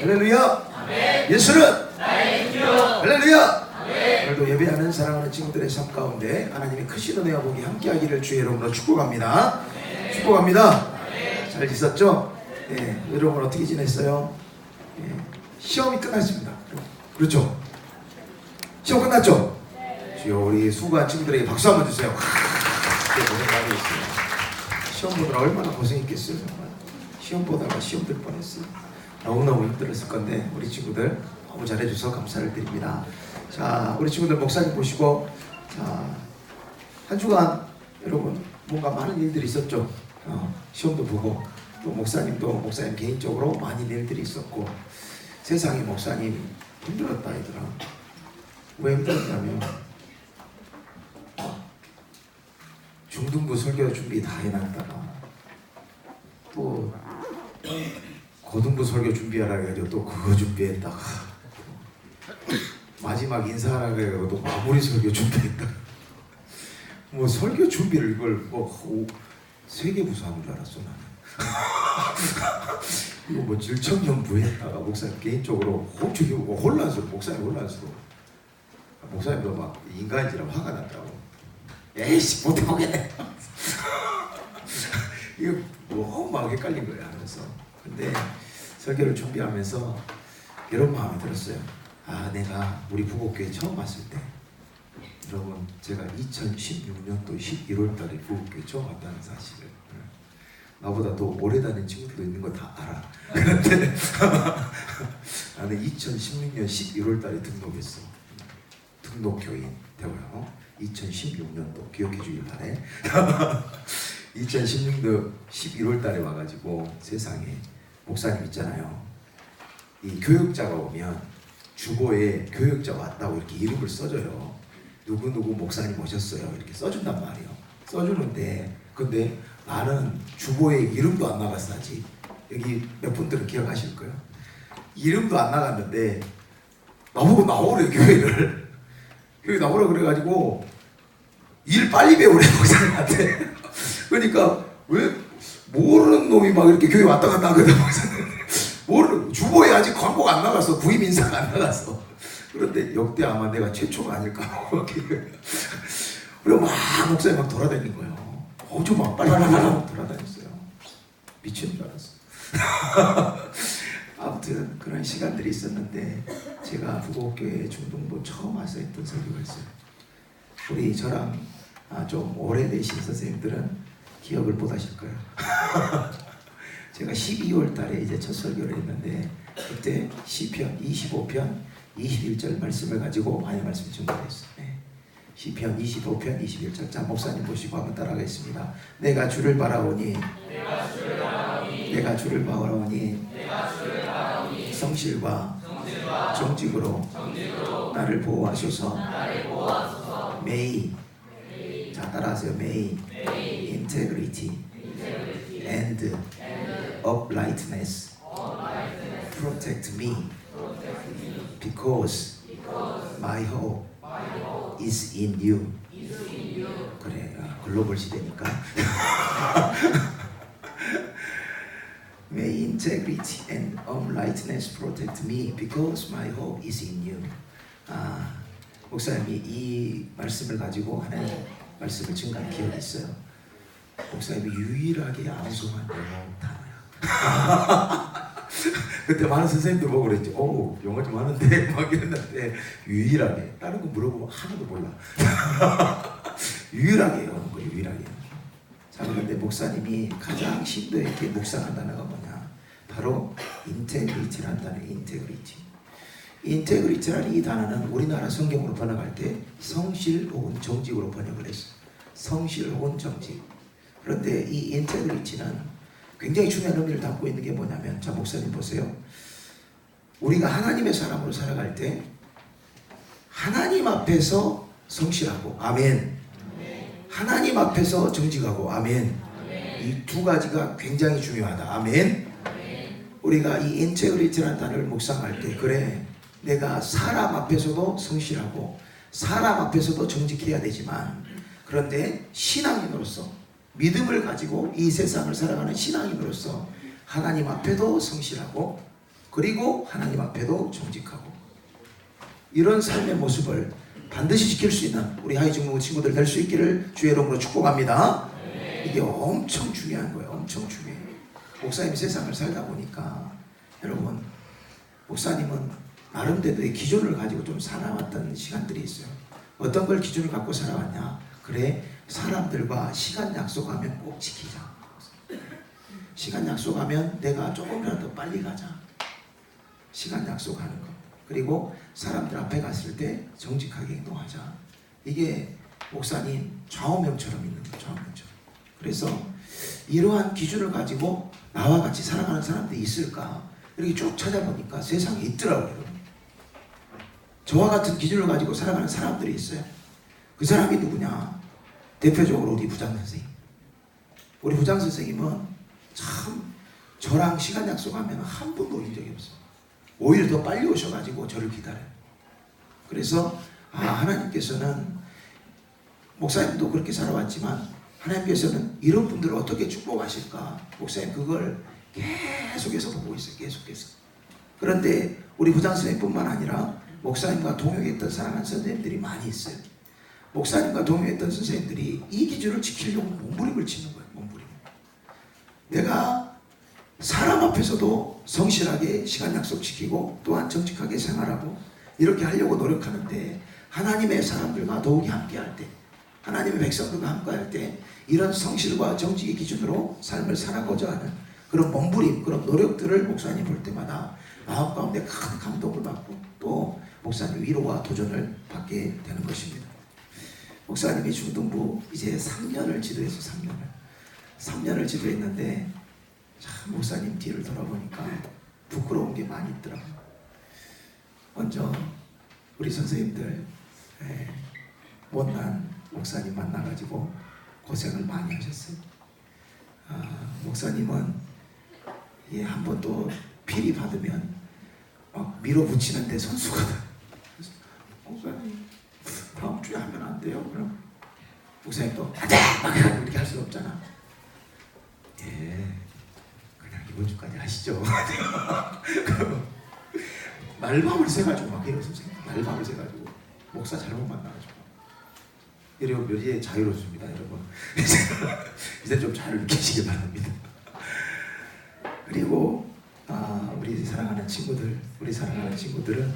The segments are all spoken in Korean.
할렐루야. 예수는 할렐루야. 오늘도 예배하는 사랑하는 친구들의 삶 가운데 하나님의 크신 은혜와 복이 함께하기를 주의 이름으로 축복합니다. 축복합니다. 잘 있었죠? 예, 여러분 어떻게 지냈어요? 예, 시험이 끝났습니다. 그렇죠? 시험 끝났죠? 주여 우리 수고한 친구들에게 박수 한번 주세요. 하, 고생 많이 했어요. 시험 보느라 얼마나 고생했겠어요 정말. 시험 보다가 시험 들 뻔했어요. 너무너무 힘들었을 건데 우리 친구들 너무 잘해줘서 감사를 드립니다. 자 우리 친구들 목사님 보시고 자 한 주간 여러분 뭔가 많은 일들이 있었죠. 어, 시험도 보고 또 목사님도 목사님 개인적으로 많은 일들이 있었고 세상에 목사님 힘들었다 얘들아. 왜 힘들었냐면 중등부 설교 준비 다 해놨다가 또 고등부 설교 준비하라 해가지고 또 그거 준비했다가 마지막 인사하라 해가지고 또 마무리 설교 준비했다가 뭐 설교 준비를 이걸 뭐 세계부서 하는 줄 알았어 나는. 이거 뭐 질청연부 했다가 목사님 개인적으로 혹시 혼란스러워 목사님 혼란스러워. 목사님도 막 인간인지라 화가 났다고. 에이씨 못해보겠네. 이거 너무 헷갈린 거야 그래서. 근데 설교를 준비하면서 이런 마음이 들었어요. 아 내가 우리 부곡교회 처음 왔을 때 여러분 제가 2016년도 11월 달에 부곡교회 처음 왔다는 사실을. 네. 나보다 더 오래 다닌 친구들도 있는 거 다 알아. 그런데 나는 2016년 11월 달에 등록했어. 등록교인 되고요. 2016년도 기억해 주길 바래. 2016년 11월 달에 와가지고 세상에 목사님 있잖아요. 이 교육자가 오면 주보에 교육자 왔다고 이렇게 이름을 써줘요. 누구누구 목사님 오셨어요. 이렇게 써준단 말이에요. 써주는데 근데 나는 주보에 이름도 안 나갔어 아직. 여기 몇 분들은 기억하실 거예요. 이름도 안 나갔는데 나보고 나오래 교회를. 교회 나오라 그래가지고 일 빨리 배우래 목사님한테. 그러니까 왜 모르는 놈이 막 이렇게 교회 왔다 갔다 하거든 모르는 주보에 아직 광고가 안 나갔어 구임 인사가 안 나갔어 그런데 역대 아마 내가 최초가 아닐까 그리고 막 목사님 막 돌아다닌 거예요. 엄청 막 빨리 빨리 돌아다녔어요. 미친 줄 알았어 아무튼 그런 시간들이 있었는데 제가 부곡교회 중동부 처음 와서 했던 설교가 있어요. 우리 저랑 아, 좀 오래되신 선생님들은 기억을 못 하실 거예요. 제가 12월 달에 이제 첫 설교를 했는데 그때 시편 25편 21절 말씀을 가지고 많이 말씀 전달했어요. 네. 시편 25편 21절 자 목사님 보시고 한번 따라가겠습니다. 내가 주를 바라오니 내가 주를 바라오니 내가 주를 바라오니 성실과 정직으로 나를 보호하소서 메이 자 따라하세요 메이 integrity, and uprightness protect me because my hope is in you 그래 아, 글로벌 시대니까 May integrity and uprightness protect me because my hope is in you. 아, 목사님이 이 말씀을 가지고 하나님 말씀을 증가한 기억이 있어요. 목사님이 유일하게 암송한 영어 단어야. 그때 많은 선생님들 보고 그랬지. 오, 영어 좀 하는데 막 이랬는데 유일하게 다른 거 물어보면 하나도 몰라. 유일하게 영어는 거 유일하게. 자 그런데 목사님이 가장 심도 있게 묵상한 단어가 뭐냐? 바로 인테그리티라는 단어. 인테그리티. 인테그리티라는 이 단어는 우리나라 성경으로 번역할 때 성실 혹은 정직으로 번역을 했어. 성실 혹은 정직. 그런데 이 인테그리티는 굉장히 중요한 의미를 담고 있는 게 뭐냐면 자 목사님 보세요. 우리가 하나님의 사람으로 살아갈 때 하나님 앞에서 성실하고 아멘. 하나님 앞에서 정직하고 아멘. 이 두 가지가 굉장히 중요하다. 아멘. 우리가 이 인테그리티라는 단어를 묵상할 때 그래 내가 사람 앞에서도 성실하고 사람 앞에서도 정직해야 되지만 그런데 신앙인으로서 믿음을 가지고 이 세상을 살아가는 신앙인으로서 하나님 앞에도 성실하고 그리고 하나님 앞에도 정직하고 이런 삶의 모습을 반드시 지킬 수 있는 우리 하이중무 친구들 될 수 있기를 주의 이름으로 축복합니다. 이게 엄청 중요한 거예요. 엄청 중요해요. 목사님 세상을 살다 보니까 여러분 목사님은 나름대로의 기준을 가지고 좀 살아왔던 시간들이 있어요. 어떤 걸 기준을 갖고 살아왔냐? 그래 사람들과 시간 약속하면 꼭 지키자. 시간 약속하면 내가 조금이라도 빨리 가자. 시간 약속하는 거. 그리고 사람들 앞에 갔을 때 정직하게 행동하자. 이게 목사님 좌우명처럼 있는 거죠. 좌우명처럼. 그래서 이러한 기준을 가지고 나와 같이 살아가는 사람들이 있을까? 이렇게 쭉 찾아보니까 세상에 있더라고요. 저와 같은 기준을 가지고 살아가는 사람들이 있어요. 그 사람이 누구냐? 대표적으로 우리 부장 선생님. 우리 부장 선생님은 참 저랑 시간 약속하면 한 번도 올린 적이 없어요. 오히려 더 빨리 오셔가지고 저를 기다려요. 그래서 아 하나님께서는 목사님도 그렇게 살아왔지만 하나님께서는 이런 분들을 어떻게 축복하실까? 목사님 그걸 계속해서 보고 있어요. 계속해서. 그런데 우리 부장 선생님뿐만 아니라 목사님과 동역했던 사랑하는 선생님들이 많이 있어요. 목사님과 동역했던 선생님들이 이 기준을 지키려고 몸부림을 치는 거예요. 몸부림. 내가 사람 앞에서도 성실하게 시간 약속 지키고 또한 정직하게 생활하고 이렇게 하려고 노력하는데 하나님의 사람들과 더욱이 함께할 때 하나님의 백성들과 함께할 때 이런 성실과 정직의 기준으로 삶을 살아가고자 하는 그런 몸부림 그런 노력들을 목사님 볼 때마다 마음 가운데 큰 감동을 받고 또 목사님 위로와 도전을 받게 되는 것입니다. 목사님이 중등부 이제 3년을 지도해서 3년을 3년을 지도했는데 참 목사님 뒤를 돌아보니까 부끄러운 게 많이 있더라고요. 먼저 우리 선생님들 에, 못난 목사님 만나가지고 고생을 많이 하셨어요. 아, 목사님은 예, 한번또 비리 받으면 막 밀어붙이는데 선수거든. 목사님 다음 주에 하면 안 돼요? 그럼 목사님 또 안돼! 막 이렇게 할수 없잖아. 예, 그냥 이번 주까지 하시죠. 말밤을 새가지고 막 이런 선생님 말밤을 새가지고 목사 잘못 만나가지고 여러분 이제 자유롭습니다 여러분 이제 좀 자유를 느끼시기 바랍니다 그리고 아, 우리 사랑하는 친구들 우리 사랑하는 친구들은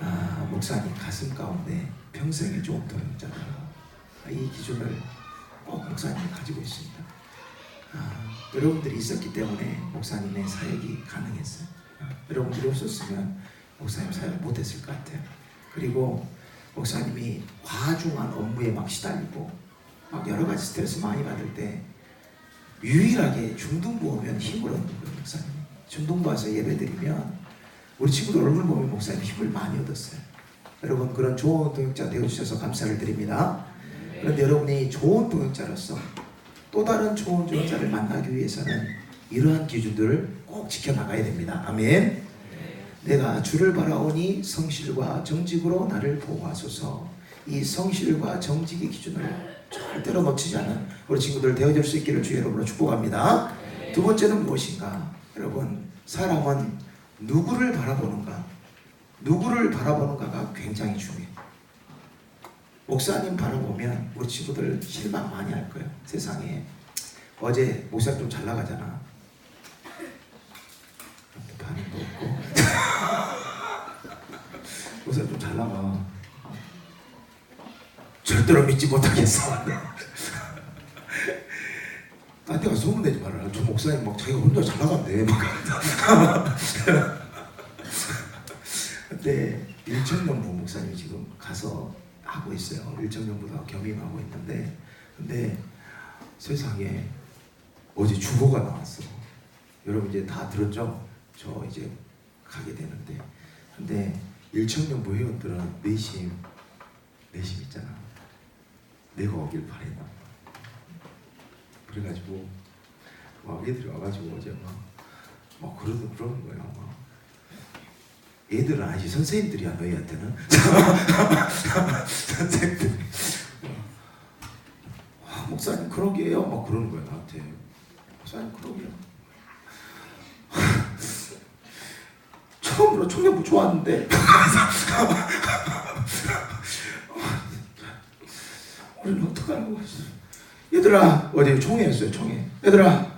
아, 목사님 가슴 가운데 평생의 좋은 동역자다 이 기준을 꼭 목사님이 가지고 있습니다. 아, 여러분들이 있었기 때문에 목사님의 사역이 가능했어요. 아, 여러분들이 없었으면 목사님 사역을 못했을 것 같아요. 그리고 목사님이 과중한 업무에 막 시달리고 막 여러 가지 스트레스 많이 받을 때 유일하게 중등부 오면 힘을 얻는 거예요 목사님. 중등부 와서 예배 드리면 우리 친구들 얼굴 보면 목사님 힘을 많이 얻었어요 여러분 그런 좋은 동역자 되어주셔서 감사를 드립니다 그런데 여러분이 좋은 동역자로서 또 다른 좋은 동역자를 만나기 위해서는 이러한 기준들을 꼭 지켜나가야 됩니다 아멘 내가 주를 바라오니 성실과 정직으로 나를 보호하소서. 이 성실과 정직의 기준을 절대로 놓치지 않는 우리 친구들 되어질 수 있기를 주의 이름으로 축복합니다. 두 번째는 무엇인가? 여러분, 사람은 누구를 바라보는가? 누구를 바라보는가가 굉장히 중요해요. 목사님 바라보면 우리 친구들 실망 많이 할 거예요. 세상에. 어제 목사 좀 잘 나가잖아. 반응도 없고. 목사님 좀잘 나가. 절대로 믿지 못하겠어. 나한테 가서 소문내지 말아라. 저 목사님 막 자기가 혼자 잘 나간대. 막. 근데 일천년부 목사님이 지금 가서 하고 있어요. 일천년부도 겸임하고 있는데, 근데 세상에 어제 주보가 나왔어. 여러분 이제 다 들었죠? 저 이제 가게 되는데, 근데 일천년부 회원들은 내심 내심 있잖아. 내가 오길 바랬나. 봐. 그래가지고 막 애들이 와가지고 어제 막, 막 그러는 그러는 거야. 막. 애들은 아니지 선생님들이야 너희한테는 선생님들. 아, 목사님 그러게요. 막 그러는 거야 나한테. 목사님 그러게요. 처음으로 청년부 좋았는데 오늘 어떡하라고 얘들아 어디 총회였어요 총회 얘들아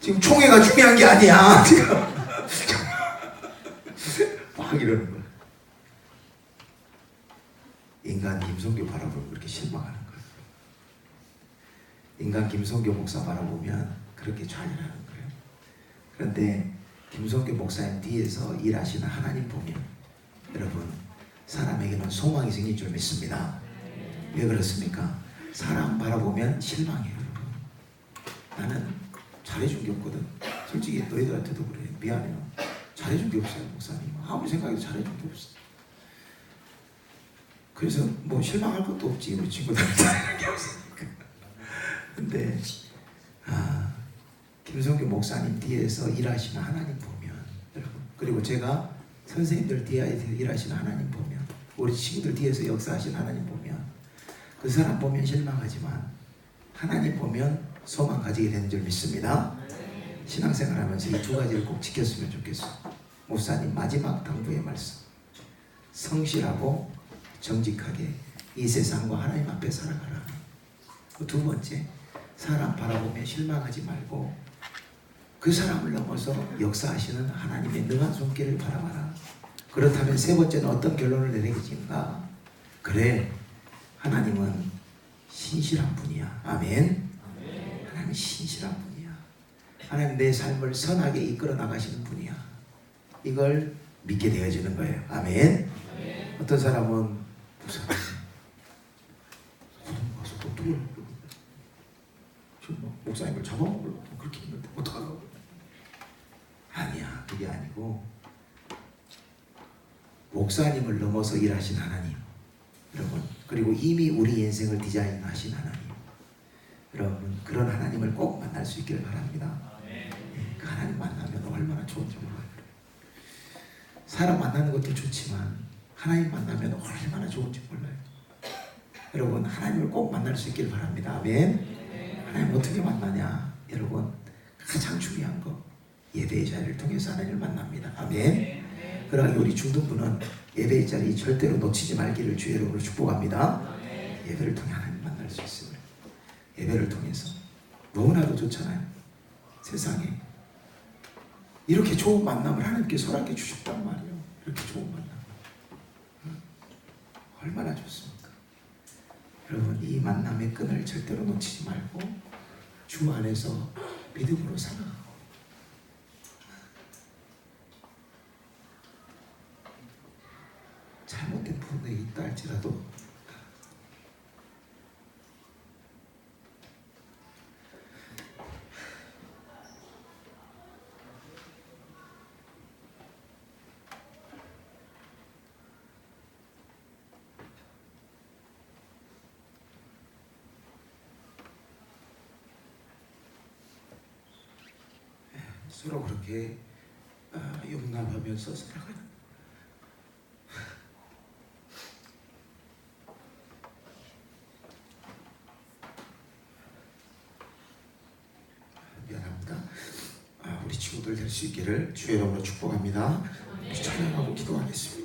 지금 총회가 중요한 게 아니야 지금 막 이러는 거야 인간 김성교 바라보면 그렇게 실망하는 거예요. 인간 김성교 목사 바라보면 그렇게 좌절하는 거예요. 그런데 김성교 목사님 뒤에서 일하시는 하나님 보면 여러분 사람에게는 소망이 생길 줄 믿습니다. 왜 그렇습니까? 사람 바라보면 실망해요 나는 잘해준 게 없거든. 솔직히 너희들한테도 그래. 미안해요. 잘해준 게 없어요 목사님. 아무리 생각해도 잘해준 게 없어 그래서 뭐 실망할 것도 없지 우리 친구들 잘해준 게 없으니까 근데 아 김성규 목사님 뒤에서 일하시는 하나님 보면 여러분 그리고 제가 선생님들 뒤에서 일하시는 하나님 보면 우리 친구들 뒤에서 역사하시는 하나님 보면 그 사람 보면 실망하지만 하나님 보면 소망 가지게 되는 줄 믿습니다. 신앙생활 하면서 이 두 가지를 꼭 지켰으면 좋겠어요. 목사님 마지막 당부의 말씀. 성실하고 정직하게 이 세상과 하나님 앞에 살아가라. 그두 번째, 사람 바라보며 실망하지 말고 그 사람을 넘어서 역사하시는 하나님의 능한 손길을 바라봐라. 그렇다면 세 번째는 어떤 결론을 내리겠는가? 그래, 하나님은 신실한 분이야. 아멘. 하나님은 신실한 분이야. 하나님 내 삶을 선하게 이끌어 나가시는 분이야. 이걸 믿게 되어지는 거예요. 아멘. 어떤 사람은 또 누굴 지금 뭐 목사님을 잡아먹으려고 그렇게 했는데 어떡하라고? 아니야, 그게 아니고 목사님을 넘어서 일하신 하나님, 여러분 그리고 이미 우리 인생을 디자인하신 하나님, 여러분 그런 하나님을 꼭 만날 수 있기를 바랍니다. 예, 그 하나님 만나면 얼마나 좋은지 몰라요. 사람 만나는 것도 좋지만 하나님 만나면 얼마나 좋은지 몰라요. 여러분 하나님을 꼭 만날 수 있기를 바랍니다. 아멘. 하나님 어떻게 만나냐? 여러분 가장 중요한 거 예배의 자리를 통해서 하나님을 만납니다. 아멘. 그러나 우리 중등부는 예배의 자리 절대로 놓치지 말기를 주의 이름으로 축복합니다. 예배를 통해 하나님 만날 수 있음을 예배를 통해서 너무나도 좋잖아요. 세상에 이렇게 좋은 만남을 하나님께 허락해 주셨단 말이에요. 이렇게 좋은 만남 응? 얼마나 좋습니까? 여러분 이 만남의 끈을 절대로 놓치지 말고 주 안에서 믿음으로 살아가고 잘못된 부분이 있다 할지라도 서로 그렇게 아, 용납하면서 살아가는 미안합니다. 아, 우리 친구들 될 수 있기를 주의 이름으로 축복합니다. 찬양하고 기도하겠습니다.